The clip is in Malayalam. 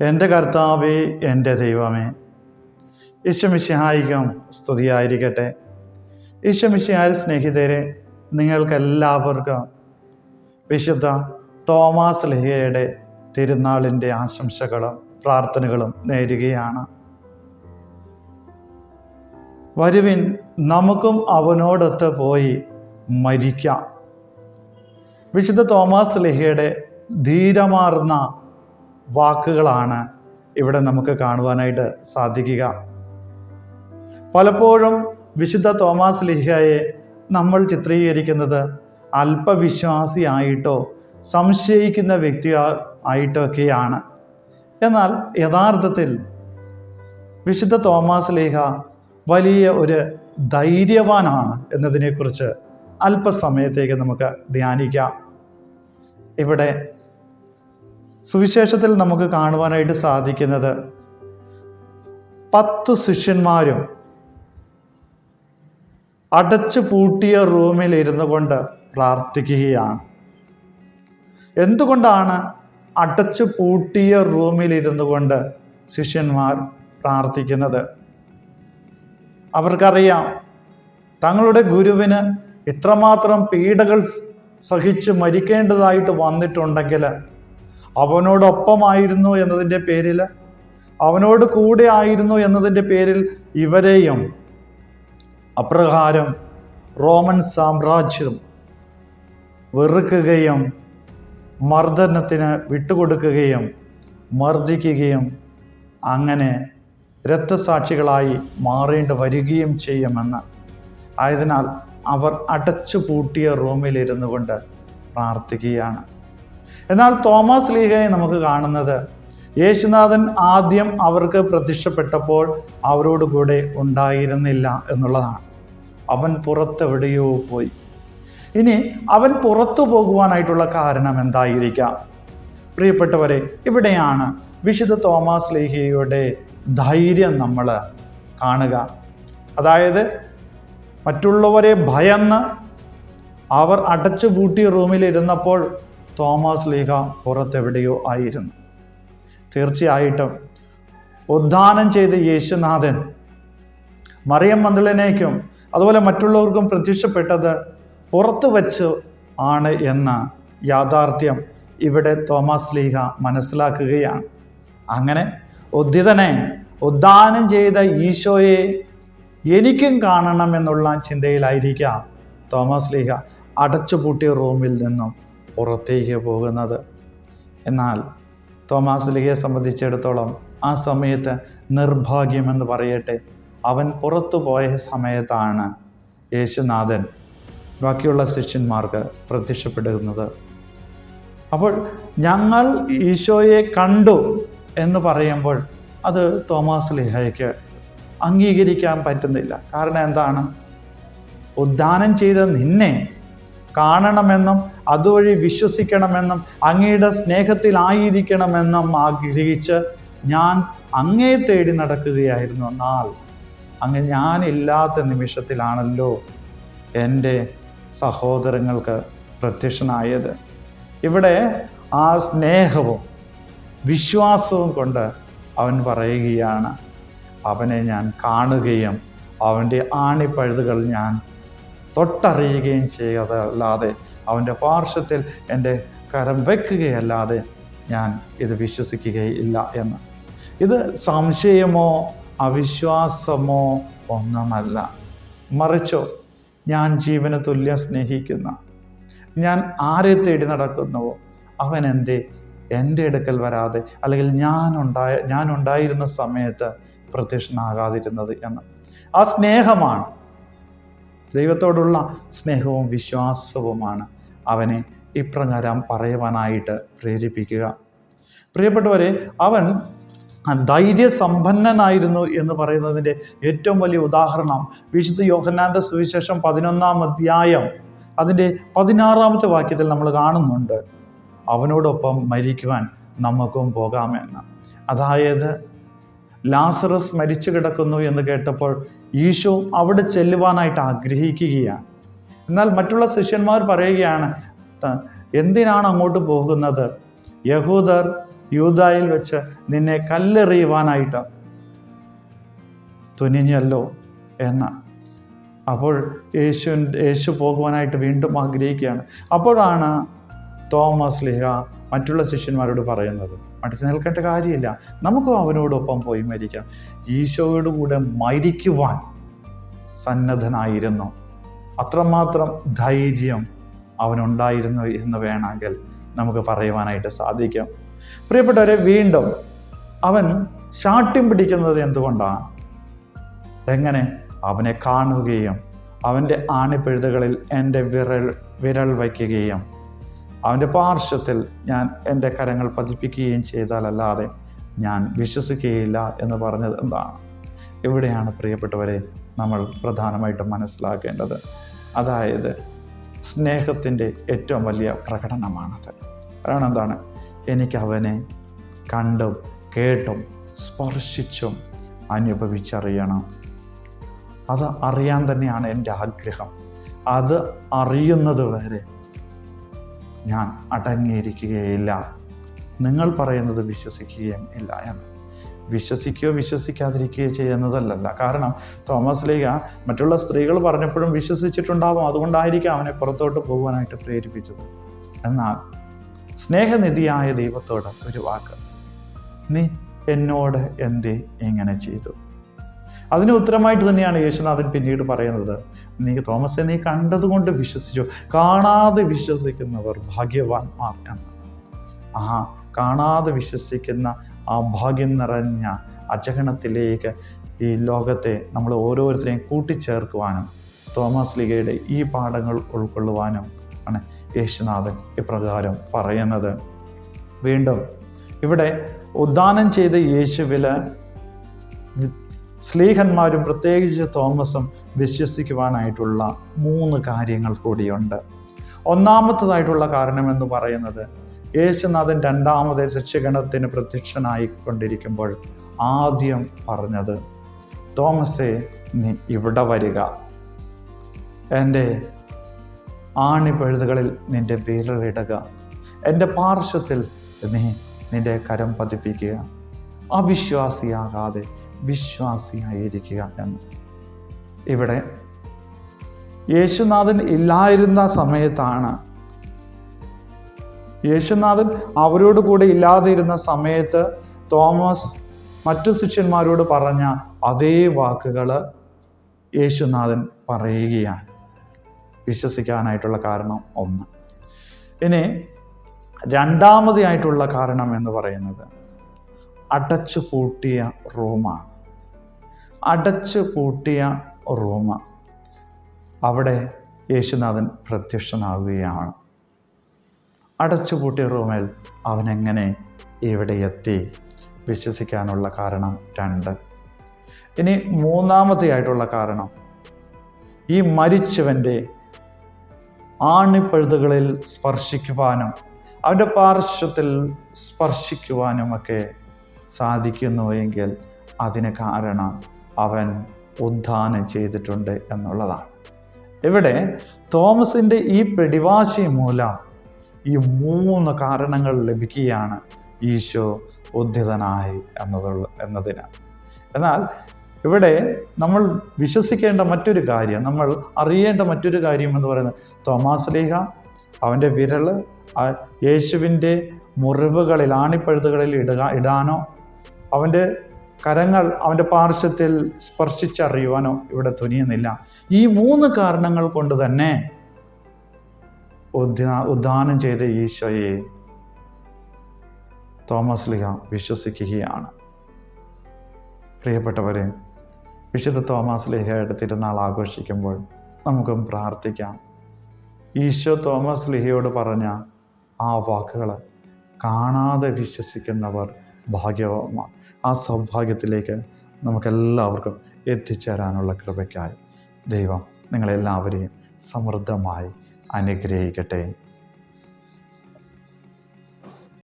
എന്റെ കർത്താവേ എന്റെ ദൈവമേ. ഈശ്വമിശിഹായികം സ്തുതിയായിരിക്കട്ടെ. ഈശ്വമിശിഹായ സ്നേഹിതരെ നിങ്ങൾക്കെല്ലാവർക്കും വിശുദ്ധ തോമാസ് ലിഹയുടെ തിരുനാളിന്റെ ആശംസകളും പ്രാർത്ഥനകളും നേരുകയാണ്. വരുവിൻ നമുക്കും അവനോടൊത്ത് പോയി മരിക്കാം. വിശുദ്ധ തോമാസ് ലിഹയുടെ ധീരമാർന്ന വാക്കുകളാണ് ഇവിടെ നമുക്ക് കാണുവാനായിട്ട് സാധിക്കുക. പലപ്പോഴും വിശുദ്ധ തോമാസ് ലിഹ്യയെ നമ്മൾ ചിത്രീകരിക്കുന്നത് അല്പവിശ്വാസിയായിട്ടോ സംശയിക്കുന്ന വ്യക്തി ആയിട്ടോ ഒക്കെയാണ് എന്നാൽ യഥാർത്ഥത്തിൽ വിശുദ്ധ തോമാസ് ലേഹ വലിയ ഒരു ധൈര്യവാനാണ് എന്നതിനെക്കുറിച്ച് അല്പസമയത്തേക്ക് നമുക്ക് ധ്യാനിക്കാം. ഇവിടെ സുവിശേഷത്തിൽ നമുക്ക് കാണുവാനായിട്ട് സാധിക്കുന്നത് പത്ത് ശിഷ്യന്മാരും അടച്ചു പൂട്ടിയ റൂമിൽ ഇരുന്നു കൊണ്ട് പ്രാർത്ഥിക്കുകയാണ്. എന്തുകൊണ്ടാണ് അടച്ചു പൂട്ടിയ റൂമിൽ ഇരുന്നു കൊണ്ട് ശിഷ്യന്മാർ പ്രാർത്ഥിക്കുന്നത്? അവർക്കറിയാം തങ്ങളുടെ ഗുരുവിന് ഇത്രമാത്രം പീഡകൾ സഹിച്ച് മരിക്കേണ്ടതായിട്ട് വന്നിട്ടുണ്ടെങ്കിൽ അവനോടൊപ്പമായിരുന്നു എന്നതിന്റെ പേരിൽ അവനോട് കൂടെ ആയിരുന്നു എന്നതിന്റെ പേരിൽ ഇവരെയും അപ്രകാരം റോമൻ സാമ്രാജ്യം വെറുക്കുകയും മർദ്ദനത്തിന് വിട്ടുകൊടുക്കുകയും മർദ്ദിക്കുകയും അങ്ങനെ രക്തസാക്ഷികളായി മാറേണ്ടി വരികയും ചെയ്യുമെന്ന്. ആയതിനാൽ അവർ അടച്ചു പൂട്ടിയ റൂമിലിരുന്നു കൊണ്ട് പ്രാർത്ഥിക്കുകയാണ്. എന്നാൽ തോമസ് ലീഹയെ നമുക്ക് കാണുന്നത് യേശുനാഥൻ ആദ്യം അവർക്ക് പ്രത്യക്ഷപ്പെട്ടപ്പോൾ അവരോട് കൂടെ ഉണ്ടായിരുന്നില്ല എന്നുള്ളതാണ്. അവൻ പുറത്തെവിടെയോ പോയി. ഇനി അവൻ പുറത്തു പോകുവാനായിട്ടുള്ള കാരണം എന്തായിരിക്കാം? പ്രിയപ്പെട്ടവരെ ഇവിടെയാണ് വിശുദ്ധ തോമസ് ലേഹിയുടെ ധൈര്യം നമ്മൾ കാണുക. അതായത് മറ്റുള്ളവരെ ഭയന്ന് അവർ അടച്ചു പൂട്ടിയ റൂമിലിരുന്നപ്പോൾ തോമസ് ലീഹ പുറത്തെവിടെയോ ആയിരുന്നു. തീർച്ചയായിട്ടും ഉദ്ധാനം ചെയ്ത യേശുനാഥൻ മറിയം മന്ദിളിനേക്കും അതുപോലെ മറ്റുള്ളവർക്കും പ്രത്യക്ഷപ്പെട്ടത് പുറത്തു വച്ച് ആണ് എന്ന യാഥാർത്ഥ്യം ഇവിടെ തോമസ് ലീഹ മനസ്സിലാക്കുകയാണ്. അങ്ങനെ ഉദ്ധിതനെ ഉദ്ധാനം ചെയ്ത ഈശോയെ എനിക്കും കാണണം എന്നുള്ള ചിന്തയിലായിരിക്കാം തോമസ് ലീഹ അടച്ചുപൂട്ടിയ റൂമിൽ നിന്നും പുറത്തേക്ക് പോകുന്നത്. എന്നാൽ തോമാസ് ലിഹയെ സംബന്ധിച്ചിടത്തോളം ആ സമയത്ത് നിർഭാഗ്യമെന്ന് പറയട്ടെ അവൻ പുറത്തു പോയ സമയത്താണ് യേശുനാഥൻ ബാക്കിയുള്ള ശിഷ്യന്മാർക്ക് പ്രത്യക്ഷപ്പെടുന്നത്. അപ്പോൾ ഞങ്ങൾ ഈശോയെ കണ്ടു എന്ന് പറയുമ്പോൾ അത് തോമസ് ലിഹയ്ക്ക് അംഗീകരിക്കാൻ പറ്റുന്നില്ല. കാരണം എന്താണ്? ഉദ്ദാനം ചെയ്ത നിന്നെ കാണണമെന്നും അതുവഴി വിശ്വസിക്കണമെന്നും അങ്ങയുടെ സ്നേഹത്തിലായിരിക്കണമെന്നും ആഗ്രഹിച്ച് ഞാൻ അങ്ങേ തേടി നടക്കുകയായിരുന്നു. എന്നാൽ അങ്ങ് ഞാനില്ലാത്ത നിമിഷത്തിലാണല്ലോ എന്റെ സഹോദരങ്ങൾക്ക് പ്രത്യക്ഷനായത്. ഇവിടെ ആ സ്നേഹവും വിശ്വാസവും കൊണ്ട് അവൻ പറയുകയാണ് അവനെ ഞാൻ കാണുകയും അവന്റെ ആണിപ്പഴുതുകൾ ഞാൻ തൊട്ടറിയുകയും ചെയ്യാതല്ലാതെ അവന്റെ പാർശ്വത്തിൽ എന്റെ കരം വെക്കുകയല്ലാതെ ഞാൻ ഇത് വിശ്വസിക്കുകയില്ല എന്ന്. ഇത് സംശയമോ അവിശ്വാസമോ ഒന്നുമല്ല. മറിച്ചോ ഞാൻ ജീവന് തുല്യ സ്നേഹിക്കുന്ന ഞാൻ ആരെ തേടി നടക്കുന്നുവോ അവൻ എന്റെ എന്റെ അടുക്കൽ വരാതെ അല്ലെങ്കിൽ ഞാൻ ഉണ്ടായ ഞാൻ ഉണ്ടായിരുന്ന സമയത്ത് പ്രത്യക്ഷനാകാതിരുന്നത് എന്ന്. ആ സ്നേഹമാണ് ദൈവത്തോടുള്ള സ്നേഹവും വിശ്വാസവുമാണ് അവനെ ഇപ്രകാരം പറയുവാനായിട്ട് പ്രേരിപ്പിക്കുക. പ്രിയപ്പെട്ടവരെ അവൻ ധൈര്യസമ്പന്നനായിരുന്നു എന്ന് പറയുന്നതിന്റെ ഏറ്റവും വലിയ ഉദാഹരണം വിശുദ്ധ യോഹന്നാന്റെ സുവിശേഷം പതിനൊന്നാം അധ്യായം അതിന്റെ പതിനാറാമത്തെ വാക്യത്തിൽ നമ്മൾ കാണുന്നുണ്ട്. അവനോടൊപ്പം മരിക്കുവാൻ നമുക്കും പോകാമെന്ന്. അതായത് ലാസറസ് മരിച്ചു കിടക്കുന്നു എന്ന് കേട്ടപ്പോൾ ഈശോ അവിടെ ചെല്ലുവാനായിട്ട് ആഗ്രഹിക്കുകയാണ്. എന്നാൽ മറ്റുള്ള ശിഷ്യന്മാർ പറയുകയാണ് എന്തിനാണ് അങ്ങോട്ട് പോകുന്നത്? യഹൂദർ യൂതായിൽ വെച്ച് നിന്നെ കല്ലെറിയുവാനായിട്ട് തുനിഞ്ഞല്ലോ എന്ന്. അപ്പോൾ യേശു യേശു പോകുവാനായിട്ട് വീണ്ടും ആഗ്രഹിക്കുകയാണ്. അപ്പോഴാണ് തോമസ് ലിഹ മറ്റുള്ള ശിഷ്യന്മാരോട് പറയുന്നത്. മടിച്ചു നിൽക്കേണ്ട കാര്യമില്ല. നമുക്കും അവനോടൊപ്പം പോയി മരിക്കാം. ഈശോയോട് കൂടെ മരിക്കുവാൻ സന്നദ്ധനായിരുന്നു. അത്രമാത്രം ധൈര്യം അവനുണ്ടായിരുന്നു എന്ന് വേണമെങ്കിൽ നമുക്ക് പറയുവാനായിട്ട് സാധിക്കും. പ്രിയപ്പെട്ടവരെ വീണ്ടും അവൻ ശാഠ്യം പിടിക്കുന്നത് എന്തുകൊണ്ടാണ്? എങ്ങനെ? അവനെ കാണുകയും അവന്റെ ആണിപ്പെഴുതുകളിൽ എന്റെ വിരൽ വിരൽ വയ്ക്കുകയും അവന്റെ പാർശ്വത്തിൽ ഞാൻ എന്റെ കരങ്ങൾ പതിപ്പിക്കുകയും ചെയ്താലല്ലാതെ ഞാൻ വിശ്വസിക്കുകയില്ല എന്ന് പറഞ്ഞത് എന്താണ്? എവിടെയാണ് പ്രിയപ്പെട്ടവരെ നമ്മൾ പ്രധാനമായിട്ടും മനസ്സിലാക്കേണ്ടത്? അതായത് സ്നേഹത്തിന്റെ ഏറ്റവും വലിയ പ്രകടനമാണത്. കാരണം എന്താണ്? എനിക്ക് അവനെ കണ്ടും കേട്ടും സ്പർശിച്ചും അനുഭവിച്ചറിയണം. അത് അറിയാൻ തന്നെയാണ് എന്റെ ആഗ്രഹം. അത് അറിയുന്നത് വരെ ഞാൻ അടങ്ങിയിരിക്കുകയില്ല. നിങ്ങൾ പറയുന്നത് വിശ്വസിക്കുകയും ഇല്ല എന്ന്. വിശ്വസിക്കുകയോ വിശ്വസിക്കാതിരിക്കുകയോ ചെയ്യുന്നതല്ലല്ല. കാരണം തോമസ് ലീഗ മറ്റുള്ള സ്ത്രീകൾ പറഞ്ഞപ്പോഴും വിശ്വസിച്ചിട്ടുണ്ടാവും. അതുകൊണ്ടായിരിക്കും അവനെ പുറത്തോട്ട് പോകുവാനായിട്ട് പ്രേരിപ്പിച്ചത്. എന്നാൽ സ്നേഹനിധിയായ ദൈവത്തോട് ഒരു വാക്ക്. നീ എന്നോട് എന്തേ ഇങ്ങനെ ചെയ്തു? അതിന് ഉത്തരമായിട്ട് തന്നെയാണ് യേശുനാഥൻ പിന്നീട് പറയുന്നത്. നീ തോമസെ നീ കണ്ടതുകൊണ്ട് വിശ്വസിച്ചു. കാണാതെ വിശ്വസിക്കുന്നവർ ഭാഗ്യവാന്മാർ എന്ന്. ആ കാണാതെ വിശ്വസിക്കുന്ന ആ ഭാഗ്യം നിറഞ്ഞ അജഗണത്തിലേക്ക് ഈ ലോകത്തെ നമ്മൾ ഓരോരുത്തരെയും കൂട്ടിച്ചേർക്കുവാനും തോമസ് ലീഗയുടെ ഈ പാഠങ്ങൾ ഉൾക്കൊള്ളുവാനും ആണ് യേശുനാഥൻ ഇപ്രകാരം പറയുന്നത്. വീണ്ടും ഇവിടെ ഉദ്ദാനം ചെയ്ത യേശുവിൽ സ്ലീഹന്മാരും പ്രത്യേകിച്ച് തോമസും വിശ്വസിക്കുവാനായിട്ടുള്ള മൂന്ന് കാര്യങ്ങൾ കൂടിയുണ്ട്. ഒന്നാമത്തതായിട്ടുള്ള കാരണം എന്ന് പറയുന്നത് യേശുനാഥൻ രണ്ടാമത് ശിക്ഷഗണത്തിന് പ്രത്യക്ഷനായി കൊണ്ടിരിക്കുമ്പോൾ ആദ്യം പറഞ്ഞത് തോമസേ നീ ഇവിടെ വരിക. എന്റെ ആണിപ്പഴുതുകളിൽ നിന്റെ വിരലിടുക. എന്റെ പാർശ്വത്തിൽ നീ നിന്റെ കരം പതിപ്പിക്കുക. അവിശ്വാസിയാകാതെ വിശ്വാസിയായിരിക്കുക എന്ന് ഇവിടെ യേശുനാഥൻ ഇല്ലായിരുന്ന സമയത്താണ്. യേശുനാഥൻ അവരോട് കൂടെ ഇല്ലാതിരുന്ന സമയത്ത് തോമസ് മറ്റു ശിഷ്യന്മാരോട് പറഞ്ഞ അതേ വാക്കുകൾ യേശുനാഥൻ പറയുകയാണ്. വിശ്വസിക്കാനായിട്ടുള്ള കാരണം ഒന്ന്. ഇനി രണ്ടാമതായിട്ടുള്ള കാരണം എന്ന് പറയുന്നത് അടച്ചു പൂട്ടിയ റൂമാണ് അടച്ചു പൂട്ടിയ റൂമ. അവിടെ യേശുനാഥൻ പ്രത്യക്ഷനാവുകയാണ്. അടച്ചു പൂട്ടിയ റൂമിൽ അവനെങ്ങനെ ഇവിടെ എത്തി? വിശ്വസിക്കാനുള്ള കാരണം രണ്ട്. ഇനി മൂന്നാമത്തെയായിട്ടുള്ള കാരണം. ഈ മരിച്ചവന്റെ ആണിപ്പഴുതുകളിൽ സ്പർശിക്കുവാനും അവന്റെ പാർശ്വത്തിൽ സ്പർശിക്കുവാനുമൊക്കെ സാധിക്കുന്നു എങ്കിൽ അതിന് കാരണം അവൻ ഉദ്ധാനം ചെയ്തിട്ടുണ്ട് എന്നുള്ളതാണ്. ഇവിടെ തോമസിന്റെ ഈ പിടിവാശി മൂലം ഈ മൂന്ന് കാരണങ്ങൾ ലഭിക്കുകയാണ് ഈശോ ഉദ്ധിതനായി എന്നതുള്ള എന്നതിന്. എന്നാൽ ഇവിടെ നമ്മൾ വിശ്വസിക്കേണ്ട മറ്റൊരു കാര്യം നമ്മൾ അറിയേണ്ട മറ്റൊരു കാര്യം എന്ന് പറയുന്നത് തോമാസ് ലീഹ അവന്റെ വിരൽ യേശുവിന്റെ മുറിവുകളിൽ ആണിപ്പഴുതുകളിൽ ഇടുക ഇടാനോ അവന്റെ കരങ്ങൾ അവന്റെ പാർശ്വത്തിൽ സ്പർശിച്ചറിയുവാനോ ഇവിടെ തുനിയുന്നില്ല. ഈ മൂന്ന് കാരണങ്ങൾ കൊണ്ട് തന്നെ ഉദ്ധാ ഉദ്ധാനം ചെയ്ത ഈശോയെ തോമസ് ലിഹ വിശ്വസിക്കുകയാണ്. പ്രിയപ്പെട്ടവരെ വിശുദ്ധ തോമസ് ലിഹയുടെ തിരുനാൾ ആഘോഷിക്കുമ്പോൾ നമുക്കും പ്രാർത്ഥിക്കാം. ഈശോ തോമസ് ലിഹയോട് പറഞ്ഞ ആ വാക്കുകൾ കാണാതെ വിശ്വസിക്കുന്നവർ ഭാഗ്യവാന്മാർ. ആ സൗഭാഗ്യത്തിലേക്ക് നമുക്കെല്ലാവർക്കും എത്തിച്ചേരാനുള്ള കൃപയ്ക്കായി ദൈവം നിങ്ങളെല്ലാവരെയും സമൃദ്ധമായി അനുഗ്രഹിക്കട്ടെ.